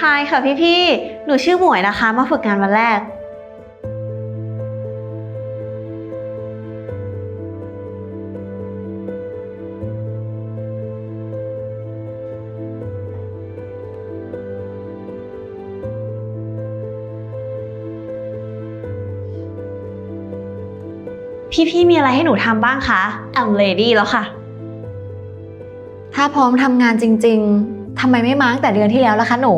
ฮายค่ะพี่พี่หนูชื่อหมวยนะคะ มาฝึกงานวันแรก พี่พี่มีอะไรให้หนูทำบ้างคะ I'm ready แล้วค่ะ ถ้าพร้อมทำงานจริง ๆทำไมไม่มาตั้งแต่เดือนที่แล้วล่ะคะหนู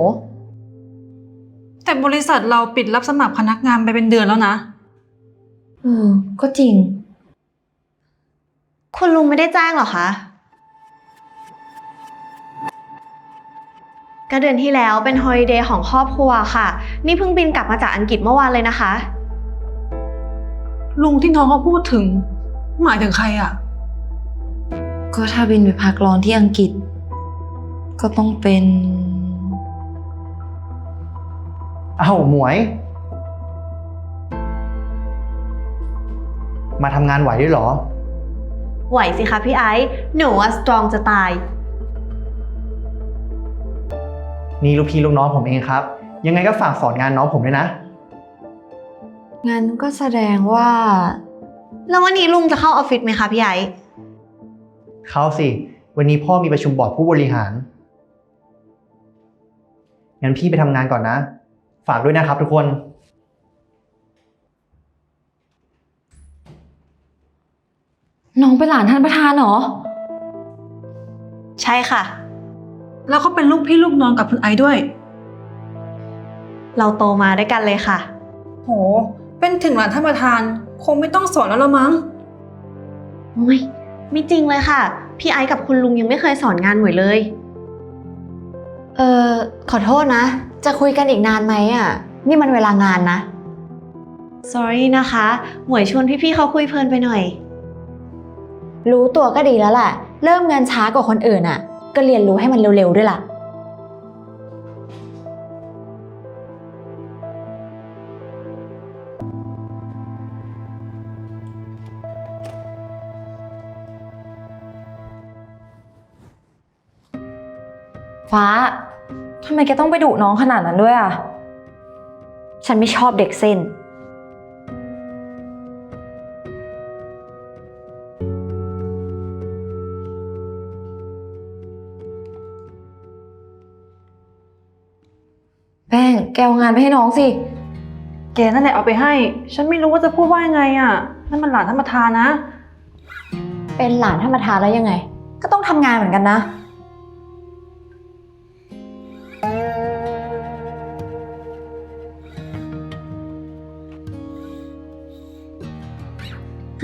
แต่บริษัทเราปิดรับสมัครพนักงานไปเป็นเดือนแล้วนะอืมก็จริง คุณลุงไม่ได้แจ้งเหรอคะ ก็เดือนที่แล้วเป็นฮอลิเดย์ของครอบครัวค่ะ นี่เพิ่งบินกลับมาจากอังกฤษเมื่อวานเลยนะคะ ลุงที่น้องเขาพูดถึง หมายถึงใครอะก็ถ้าบินไปพักร้อนที่อังกฤษ ก็ต้องเป็น เอ้าหมวย มาทำงานไหวด้วยเหรอ ไหวสิคะพี่ไอซ์หนูอะสตรองจะตาย นี่ลูกพี่ลูกน้องผมเองครับ ยังไงก็ฝากสอนงานน้องผมด้วยนะ งั้นก็แสดงว่า แล้ววันนี้ลุงจะเข้าออฟฟิศไหมคะพี่ไอซ์เขาสิ วันนี้พ่อมีประชุมบอร์ดผู้บริหาร งั้นพี่ไปทำงานก่อนนะ ฝากด้วยนะครับทุกคน น้องเป็นหลานท่านประธานเหรอ ใช่ค่ะ แล้วก็เป็นลูกพี่ลูกน้องกับคุณไอซ์ด้วย เราโตมาด้วยกันเลยค่ะ โห เป็นถึงหลานท่านประธาน คงไม่ต้องสอนแล้วละมั้ง โอ้ยไม่จริงเลยค่ะ พี่ไอซ์กับคุณลุงยังไม่เคยสอนงานหมวยเลย เออขอโทษนะ จะคุยกันอีกนานไหมอะ นี่มันเวลางานนะ sorry นะคะ หมวยชวนพี่ๆเขาคุยเพลินไปหน่อย รู้ตัวก็ดีแล้วแหละ เริ่มงานช้ากว่าคนอื่นอะ ก็เรียนรู้ให้มันเร็วๆด้วยล่ะ ฟ้า ทำไมแกต้องไปดุน้องขนาดนั้นด้วยอะ ฉันไม่ชอบเด็กเส้น แป้ง แกเอางานไปให้น้องสิ แกนั่นแหละเอาไปให้ ฉันไม่รู้ว่าจะพูดว่ายังไงอะนั่นมันหลานท่านประธานนะ เป็นหลานธรรมทานแล้วยังไง ก็ต้องทำงานเหมือนกันนะ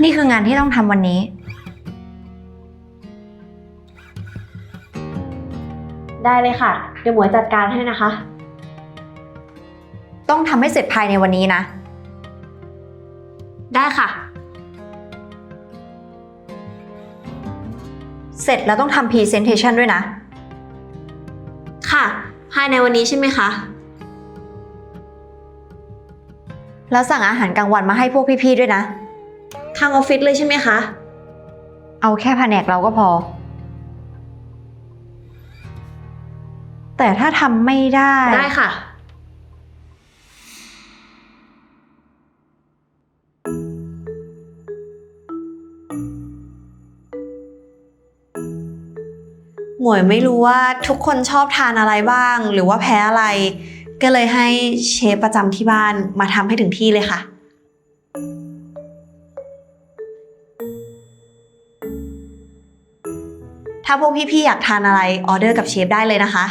นี่คืองานที่ต้องทำวันนี้ ได้เลยค่ะ เดี๋ยวหมวยจัดการให้นะคะ ต้องทำให้เสร็จภายในวันนี้นะ ได้ค่ะ เสร็จแล้วต้องทำ presentation ด้วยนะ ค่ะ ภายในวันนี้ใช่ไหมคะ แล้วสั่งอาหารกลางวันมาให้พวกพี่ๆด้วยนะ ทางออฟฟิศเลยใช่ไหมคะ เอาแค่แผนกเราก็พอ แต่ถ้าทำไม่ได้ ได้ค่ะ หมวยไม่รู้ว่าทุกคนชอบทานอะไรบ้าง หรือว่าแพ้อะไร ก็เลยให้เชฟประจำที่บ้านมาทำให้ถึงที่เลยค่ะาพวกพี่ๆอยากทานอะไรออเดอร์กับเชฟได้เลยนะคะ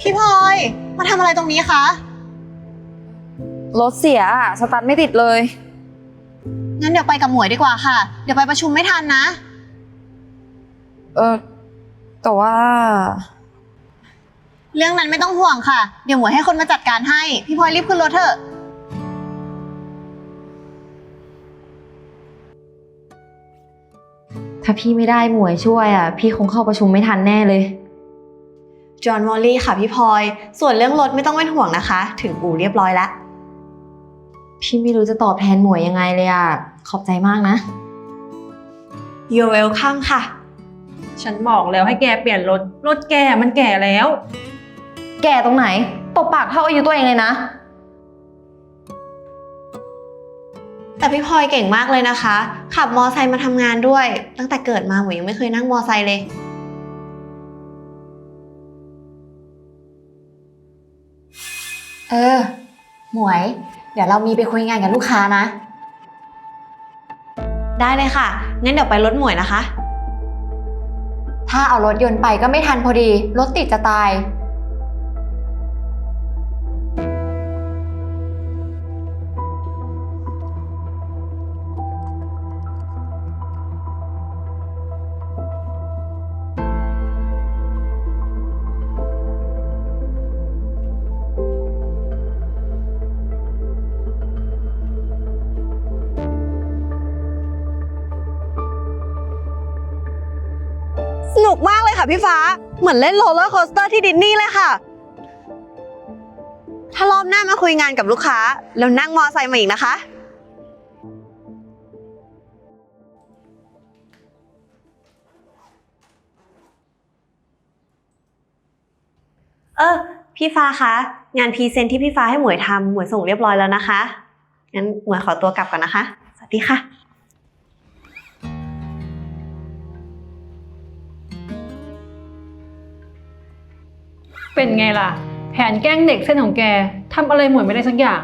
พี่พลอย มาทำอะไรตรงนี้คะ รถเสียอะสตาร์ทไม่ติดเลย งั้นเดี๋ยวไปกับหมวยดีกว่าค่ะ เดี๋ยวไปประชุมไม่ทันนะ เออ แต่ว่า เรื่องนั้นไม่ต้องห่วงค่ะ เดี๋ยวหมวยให้คนมาจัดการให้ พี่พลอยรีบขึ้นรถเถอะ ถ้าพี่ไม่ได้หมวยช่วยอะ พี่คงเข้าประชุมไม่ทันแน่เลย จอห์นวอลลี่ค่ะพี่พลอย ส่วนเรื่องรถไม่ต้องเป็นห่วงนะคะ ถึงอู่เรียบร้อยแล้ว พี่ไม่รู้จะตอบแทนหมวยยังไงเลยอะขอบใจมากนะ You're welcome ค่ะ ฉันบอกแล้วให้แกเปลี่ยนรถ รถแกมันแก่แล้ว แก่ตรงไหน ตบปากเท่าอายุตัวเองเลยนะ แต่พี่พลอยเก่งมากเลยนะคะ ขับมอไซค์มาทำงานด้วย ตั้งแต่เกิดมาหมวยยังไม่เคยนั่งมอไซค์เลย เออ หมวย เดี๋ยวเรามีไปคุยงานกับลูกค้านะ ได้เลยค่ะ งั้นเดี๋ยวไปรถหมวยนะคะ ถ้าเอารถยนต์ไปก็ไม่ทันพอดี รถติดจะตาย ค่ะพี่ฟ้า เหมือนเล่นโรลเลอร์โคสเตอร์ที่ดิสนีย์เลยค่ะ ถ้ารอบหน้ามาคุยงานกับลูกค้า แล้วนั่งมอไซค์มาอีกนะคะ เออ พี่ฟ้าคะ งานพรีเซนต์ที่พี่ฟ้าให้หมวยทำหมวยส่งเรียบร้อยแล้วนะคะ งั้นหมวยขอตัวกลับก่อนนะคะ สวัสดีค่ะ เป็นไงล่ะ แผนแกล้งเด็กเส้นของแกทำอะไรหมวยไม่ได้สักอย่าง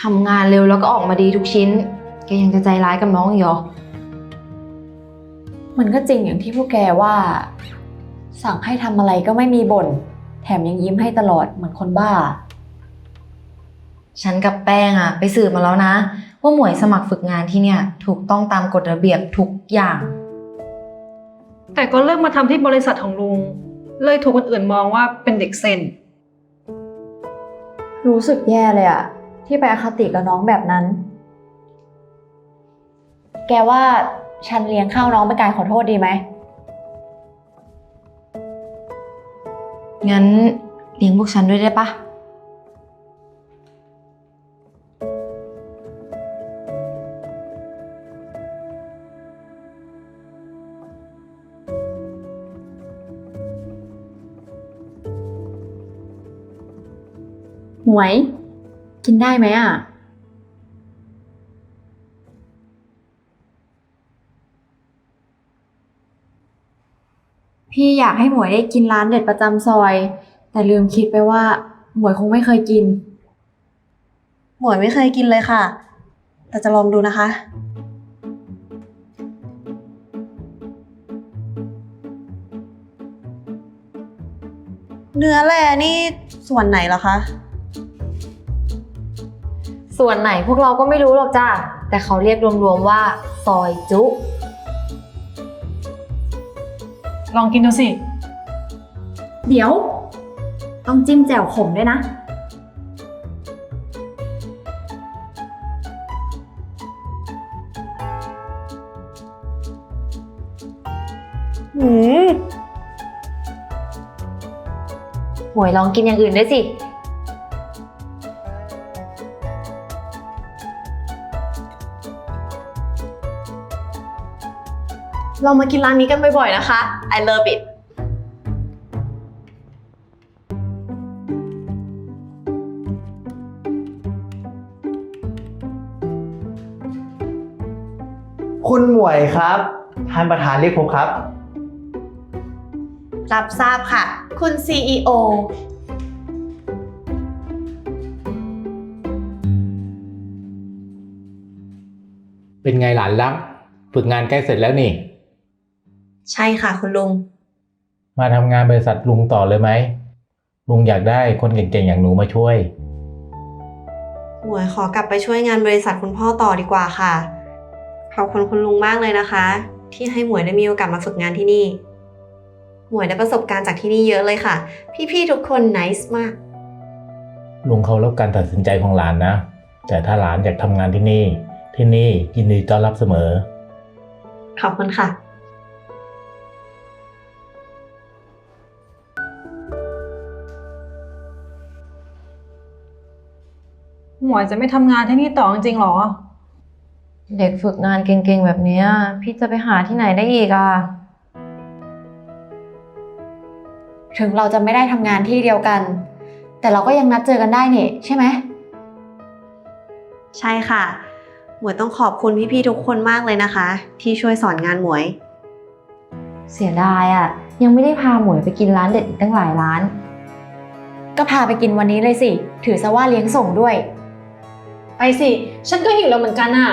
ทำงานเร็วแล้วก็ออกมาดีทุกชิ้น แกยังจะใจร้ายกับน้องอีกเหรอ มันก็จริงอย่างที่พวกแกว่า สั่งให้ทำอะไรก็ไม่มีบ่น แถมยังยิ้มให้ตลอดเหมือนคนบ้า ฉันกับแป้งอะไปสืบมาแล้วนะ ว่าหมวยสมัครฝึกงานที่เนี่ย ถูกต้องตามกฎระเบียบทุกอย่าง แต่ก็เลิกมาทำที่บริษัทของลุง เลยถูกคนอื่นมองว่าเป็นเด็กเซนรู้สึกแย่เลยอะที่ไปอคติกับน้องแบบนั้น แกว่าฉันเลี้ยงข้าวน้องเป็นการขอโทษดีไหม งั้นเลี้ยงพวกฉันด้วยได้ปะ หมวย กินได้ไหมอะ พี่อยากให้หมวยได้กินร้านเด็ดประจำซอย แต่ลืมคิดไปว่า หมวยคงไม่เคยกิน หมวยไม่เคยกินเลยค่ะ แต่จะลองดูนะคะ เนื้อแร่นี่ส่วนไหนเหรอคะ ส่วนไหนพวกเราก็ไม่รู้หรอกจ้าแต่เขาเรียกรวมๆว่า ซอยจุ ลองกินดูสิ เดี๋ยว ต้องจิ้มแจ่วขมด้วยนะ หืมหมวยลองกินอย่างอื่นด้วยสิ เรามากินร้านนี้กันบ่อยๆนะคะ I love it คุณหมวยครับท่านประธานเรียกผมครับ รับทราบค่ะ คุณ CEO เป็นไงหลานรัก ฝึกงานใกล้เสร็จแล้วนี่ ใช่ค่ะคุณลุง มาทำงานบริษัทลุงต่อเลยไหม ลุงอยากได้คนเก่งๆ อย่างหนูมาช่วย หมวยขอกลับไปช่วยงานบริษัทคุณพ่อต่อดีกว่าค่ะ ขอบคุณคุณลุงมากเลยนะคะ ที่ให้หมวยได้มีโอกาสมาฝึกงานที่นี่ หมวยได้ประสบการณ์จากที่นี่เยอะเลยค่ะ พี่ๆทุกคนนิสมาก ลุงเคารพการตัดสินใจของหลานนะ แต่ถ้าหลานอยากทำงานที่นี่ ที่นี่ยินดีต้อนรับเสมอ ขอบคุณค่ะ หมวยจะไม่ทำงานที่นี่ต่อจริงๆหรอ เด็กฝึกงานเก่งๆแบบเนี้ย พี่จะไปหาที่ไหนได้อีกอะ ถึงเราจะไม่ได้ทำงานที่เดียวกัน แต่เราก็ยังนัดเจอกันได้นี่ใช่ไหม ใช่ค่ะ หมวยต้องขอบคุณพี่ๆทุกคนมากเลยนะคะ ที่ช่วยสอนงานหมวย เสียดายอะ ยังไม่ได้พาหมวยไปกินร้านเด็ดอีกตั้งหลายร้าน ก็พาไปกินวันนี้เลยสิ ถือซะว่าเลี้ยงส่งด้วย ไปสิ ฉันก็หิวแล้วเหมือนกันอะ